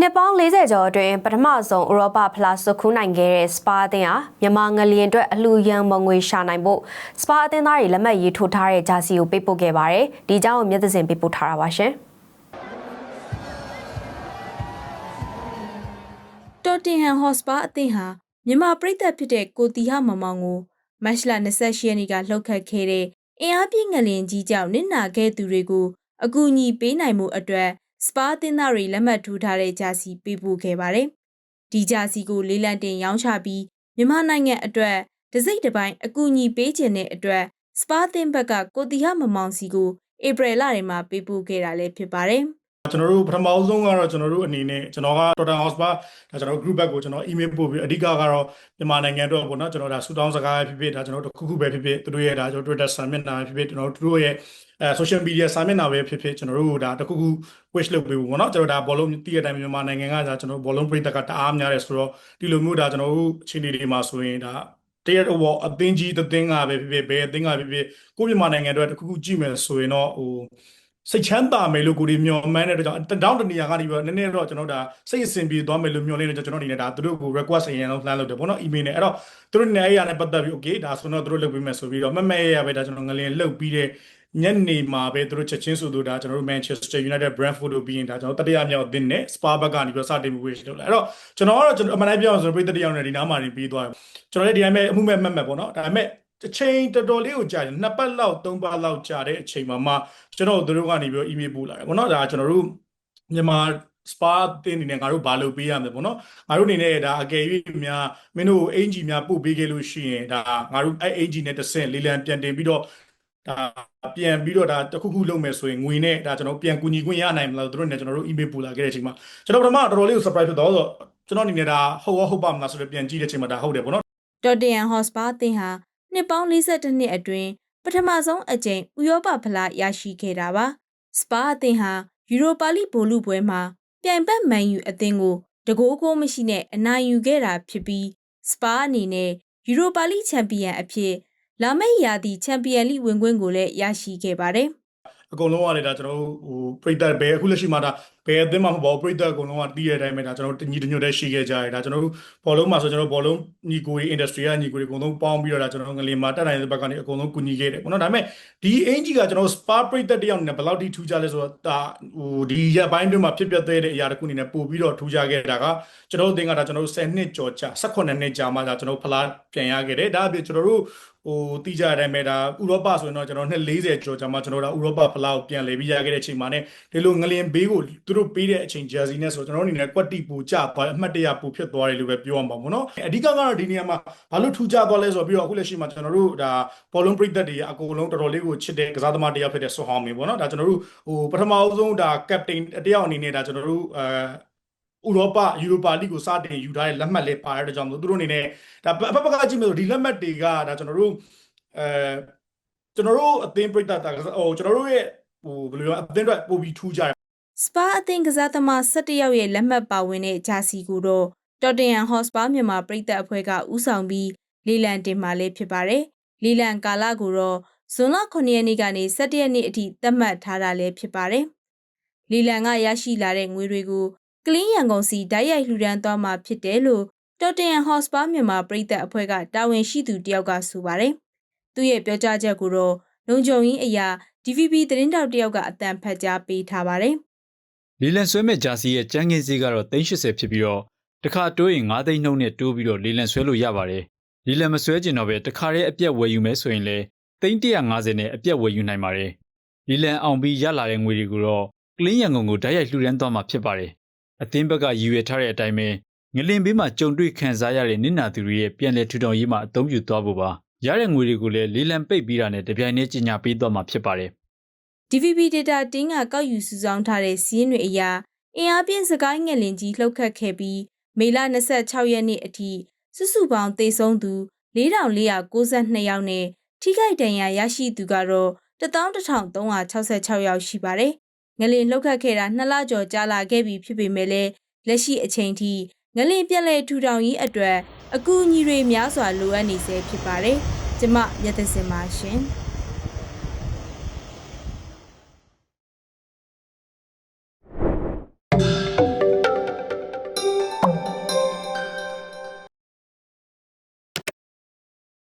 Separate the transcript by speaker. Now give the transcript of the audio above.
Speaker 1: နှစ်ပေါင်း40ကျော်အတွင်းပထမဆုံးဥရောပဖလားဆွတ်ခူးနိုင်ခဲ့တဲ့စပါအသင်းဟာမြန်မာငလျင်အတွက်အလှူရန်မငွေရှာနိုင်ဖို့စပါအသင်းသားတွေလက်မှတ်ရေးထိုးထားတဲ့ဂျာစီကိုပေးပို့ခဲ့ပါတယ်။ဒီအကြောင်းကိုမျက်သစင်ပေးပို့ထားတာပါရှင်။
Speaker 2: တော်တင်ဟန်ဟော့စပါအသင်းဟာမြန်မာပြည်သက်ဖြစ်တဲ့ကိုတီဟမမောင်ကိုမတ်လ28ရက်နေ့ကလှုပ်ခတ်ခဲ့တဲ့အင်အားပြင်းငလင်ကြီးကြောင့်နစ်နာခဲ့သူတွေကိုအကူအညီပေးနိုင်မှုအတွက် စပါအသင်းသားတွေလက်မှတ်ထိုးထားတဲ့ဂျာစီပေးပို့ခဲ့ပါတယ်။ဒီဂျာစီကိုလေးလံတင်ရောင်းချပြီးမြန်မာနိုင်ငံအတွက်တစိမ့်တစ်ပိုင်းအကူအညီပေးခြင်းတဲ့အတွက်စပါအသင်းဘက်ကကိုတီဟမမောင်စီကိုဧပြီလထဲမှာပေးပို့ခဲ့တာလည်းဖြစ်ပါတယ်။
Speaker 3: ကျွန်တော်တို့ပထမဆုံးကတော့ကျွန်တော်တို့အနေနဲ့ကျွန်တော်က Total House ပါဒါကျွန်တော်တို့ group back ကိုကျွန်တော် email ပို့ပြီးအဓိကကတော့မြန်မာနိုင်ငံအတွက်ပေါ့နော်ကျွန်တော်ဒါဆူတောင်းစကားဖြစ်ဖြစ်ဒါကျွန်တော်တို့တစ်ခုခုပဲဖြစ်ဖြစ်သူတို့ရဲ့ဒါကျွန်တော် Twitter စာမျက်နှာဖြစ်ဖြစ်ကျွန်တော်တို့ရဲ့အဲ social media စာမျက်နှာပဲဖြစ်ဖြစ်ကျွန်တော်တို့ဒါတစ်ခုခု wish လုပ်ပေးဖို့ပေါ့နော်ကျွန်တော်ဒါဘောလုံးတည့်ရတိုင်းမြန်မာနိုင်ငံကဒါကျွန်တော်ဘောလုံးပြည်သက်ကတအားများတယ်ဆိုတော့ဒီလိုမျိုးဒါကျွန်တော်တို့အခြေအနေတွေမှာဆိုရင်ဒါတရက်ဟိုအသင်းကြီးတစ်သင်းကပဲဖြစ်ဖြစ်ဘယ်အသင်းကဖြစ်ဖြစ်ကိုမြန်မာနိုင်ငံအတွက်တစ်ခုခုကြည့်မယ်ဆိုရင်တော့ဟို စိတ်ချမ်းသာမယ်လို့ကိုဒီမျှော်မှန်းတဲ့အတွက်ကြောင့်တောင်းတနေရာကနေပြီးတော့နည်းနည်းတော့ကျွန်တော်ဒါစိတ်အစဉ်ပြေသွားမယ်လို့မျှော်လင့်နေကျွန်တော်အနေနဲ့ဒါသူတို့ကို request အရင်တော့ plan လုပ်တယ်ပေါ့နော် email နဲ့အဲ့တော့သူတို့နေရာနဲ့ပတ်သက်ပြီး okay ဒါဆိုတော့သူတို့လုပ်ပေးမယ်ဆိုပြီးတော့မမဲရရပဲဒါကျွန်တော်ငလင်လှုပ်ပြီးတဲ့ညနေမှာပဲသူတို့ချက်ချင်းဆိုသူဒါကျွန်တော်တို့ Manchester United Brentford တို့ပြီးရင်ဒါကျွန်တော်တတိယမြောက်အသင်းနဲ့ Spa ဘက်ကနေပြီးတော့စတင်မှုဝေးရှိလို့လဲအဲ့တော့ကျွန်တော်ကတော့ကျွန်တော်အမှန်တိုင်းပြောအောင်ဆိုပြည်သက်တယောက်နဲ့ဒီနားမှာနေပြီးသွားတယ်ကျွန်တော်လည်းဒီတိုင်းပဲအမှုမဲ့မှတ်မှတ်ပေါ့နော်ဒါပေမဲ့ အချိန်တော်တော်လေးကိုကြာတယ်နှစ်ပတ်လောက်သုံးပတ်လောက်ကြာတဲ့အချိန်မှာမှကျွန်တော်တို့ကနေပြီးတော့ email ပို့လာတယ်ပေါ့နော်ဒါကျွန်တော်တို့မြန်မာစပါတင်းနေနဲ့ငါတို့ဘာလုပ်ပေးရမလဲပေါ့နော်ငါတို့အနေနဲ့ဒါအကယ်၍များမင်းတို့အင်ဂျီများပို့ပေးခဲ့လို့ရှိရင်ဒါငါတို့အဲ့အင်ဂျီနဲ့တစ်ဆင့်လေးလံပြန်တင်ပြီးတော့ဒါပြန်ပြီးတော့ဒါတခုခုလုပ်မယ်ဆိုရင်ငွေနဲ့ဒါကျွန်တော်ပြန်ကူညီခွင့်ရနိုင်မလားတို့နဲ့ကျွန်တော်တို့ email ပို့လာခဲ့တဲ့အချိန်မှာကျွန်တော်ပထမတော်တော်လေးကို surprise ဖြစ်သွားတော့ကျွန်တော်အနေနဲ့ဒါဟုတ်ရောဟုတ်ပါမလားဆိုတော့ပြန်ကြည့်တဲ့အချိန်မှာဒါဟုတ်တယ်ပေါ့နော်
Speaker 2: တော်တရန်ဟော့စပါအသင်းဟာ နှစ်ပေါင်း42နှစ်အတွင်းပထမဆုံးအကြိမ်ဥရောပဖလားရရှိခဲ့တာပါစပါအသင်းဟာယူရိုပါလိဘိုလ်လုပွဲမှာပြိုင်ဘက်မန်ယူအသင်းကိုတကိုးကိုမရှိနဲ့အနိုင်ယူခဲ့တာဖြစ်ပြီးစပါအနေနဲ့ယူရိုပါလိချန်ပီယံအဖြစ်လာမယ့်ရာသီချန်ပီယံလိဝင်ခွင့်ကိုလည်းရရှိခဲ့ပါတယ်။
Speaker 3: အကုန်လုံးကလေဒါကျွန်တော်တို့ဟိုပရိသတ်ဘယ်အခုလက်ရှိမှာဒါ ဘယ်အသင်းမှမဟုတ်ပါဘူးပရိသတ်အကုန်လုံးကတီးတဲ့အတိုင်းပဲဒါကျွန်တော်တို့ညီတညွတ်တည်းရှိခဲ့ကြတယ်ဒါကျွန်တော်တို့ဘောလုံးမှာဆိုကျွန်တော်တို့ဘောလုံးညီကိုတွေ industry ကညီကိုတွေအကုန်လုံးပေါင်းပြီးတော့ဒါကျွန်တော်တို့ငလင်မှာတက်နိုင်တဲ့ဘက်ကနေအကုန်လုံးကူညီခဲ့တယ်ပေါ့နော်ဒါပေမဲ့ဒီအင်ဂျီကကျွန်တော်တို့ spa ပရိသတ်တယောက်အနေနဲ့ဘယ်လောက်ထိထူးခြားလဲဆိုတော့ဒါဟိုဒီရက်ပိုင်းတွင်းမှာဖြစ်ပျက်သေးတဲ့အရာတစ်ခုအနေနဲ့ပို့ပြီးတော့ထူးခြားခဲ့တာကကျွန်တော်တို့အသင်းကဒါကျွန်တော်တို့10နှစ်ကျော်ကြာ18နှစ်ကြာမှဒါကျွန်တော်တို့ဖလားပြန်ရခဲ့တယ်ဒါအပြင်ကျွန်တော်တို့ဟိုတီးကြတဲ့အတိုင်းပဲဒါဥရောပဆိုရင်တော့ကျွန်တော်240ကျော်ကြာမှကျွန်တော်တို့ဥရောပဖလားကိုပြန်လည်ပြီးရခဲ့တဲ့အချိန်မှာ ਨੇ ဒီလိုငလင်ဘေးကိုသူတို့ပေးတဲ့အချိန်ဂျာစီနဲ့ဆိုကျွန်တော်တို့အနေနဲ့ကွက်တီပူကြသွားအမှတ်တရပူဖြစ်သွားတယ်လို့ပဲပြောရမှာပေါ့နော်အဓိကကတော့ဒီနေရာမှာဘာလို့ထူးခြားသွားလဲဆိုတော့ပြီးတော့အခုလက်ရှိမှာကျွန်တော်တို့ဒါဘောလုံးပရိသတ်တွေအကုန်လုံးတော်တော်လေးကိုချစ်တဲ့ကစားသမားတစ်ယောက်ဖြစ်တဲ့ဆွဟောင်းမင်းပေါ့နော်ဒါကျွန်တော်တို့ဟိုပထမဆုံးဒါကပတိန်တယောက်အနေနဲ့ဒါကျွန်တော်တို့အဲဥရောပယူရိုပါလိကိုစတင်ယူထားတဲ့လက်မှတ်လေးပါရတဲ့ကြောင့်မို့သူတို့အနေနဲ့ဒါအဖက်ဖက်ကကြည့်မယ်ဆိုဒီလက်မှတ်တွေကဒါကျွန်တော်တို့အဲကျွန်တော်တို့အသင်းပရိသတ်တာဟိုကျွန်တော်တို့ရဲ့ဟိုဘယ်လိုပြောအသင်းအတွက်ပို့ပြီးထူးကြတယ်
Speaker 2: စပါအသင်းကစားသမား17ယောက်ရဲ့လက်မှတ်ပါဝင်တဲ့ဂျာစီကိုတော့တော်တင်ယန်ဟော့စပါမြန်မာပြည်သက်အဖွဲ့ကဥဆောင်ပြီးလီလန်တင်မာလေးဖြစ်ပါတယ်။လီလန်ကာလာကိုတော့ဇွန်လ9ရက်နေ့ကနေ17ရက်နေ့အထိသတ်မှတ်ထားတာလည်းဖြစ်ပါတယ်။လီလန်ကရရှိလာတဲ့ငွေတွေကိုကလင်းရန်ကုန်စီဓာတ်ရိုက်လှူဒန်းသွားမှာဖြစ်တယ်လို့တော်တင်ယန်ဟော့စပါမြန်မာပြည်သက်အဖွဲ့ကတာဝန်ရှိသူတယောက်ကဆိုပါတယ်။သူ့ရဲ့ပြောကြားချက်ကိုတော့လုံခြုံရေးအရာ DVB သတင်းတောက်တယောက်ကအတန်ဖတ်ကြားပေးထားပါတယ်။
Speaker 4: လီလန်ဆွဲမဲ့ဂျာစီရဲ့ကျန်းကင်းစည်းကတော့380ဖြစ်ပြီးတော့တစ်ခါတိုးရင်9သိန်းနှုန်းနဲ့တိုးပြီးတော့လီလန်ဆွဲလို့ရပါတယ်။လီလန်မဆွဲကျင်တော့ပဲတစ်ခါတည်းအပြက်ဝယ်ယူမယ်ဆိုရင်လည်းသိန်း150နဲ့အပြက်ဝယ်ယူနိုင်ပါတယ်။လီလန်အောင်ပြီးရလာတဲ့ငွေတွေကိုတော့ကလင်းရန်ကုန်ကိုဓာတ်ရိုက်လှူဒန်းသွားမှာဖြစ်ပါတယ်။အသင်းဘက်ကရည်ရွယ်ထားတဲ့အတိုင်းပဲငလင်ဘေးမှာကြုံတွေ့ခံစားရတဲ့နစ်နာသူတွေရဲ့ပြန်လည်ထူထောင်ရေးမှာအသုံးပြုသွားဖို့ပါ။ရတဲ့ငွေတွေကိုလည်းလီလန်ပိတ်ပြီးတာနဲ့တပြိုင်တည်းကြီးညာပေးသွားမှာဖြစ်ပါတယ်။
Speaker 2: DVB data တင်းကကောက်ယူစုဆောင်းထားတဲ့စီးရင်တွေအရအင်အားပြင်းစကိုင်းငယ်လင်ကြီးလှုပ်ခတ်ခဲ့ပြီးမေလ26ရက်နေ့အထိစုစုပေါင်းသေဆုံးသူ4492ယောက်နဲ့ထိခိုက်ဒဏ်ရာရရှိသူကတော့11366ယောက်ရှိပါတယ်။ငလင်လှုပ်ခတ်ခဲ့တာ2လကျော်ကြာလာခဲ့ပြီဖြစ်ပေမဲ့လည်းလက်ရှိအချိန်ထိငလင်ပြက်လက်ထူထောင်ရေးအတွက်အကူအညီတွေများစွာလိုအပ်နေဆဲဖြစ်ပါတယ်။ကျမမျက်သစင်ပါရှင်။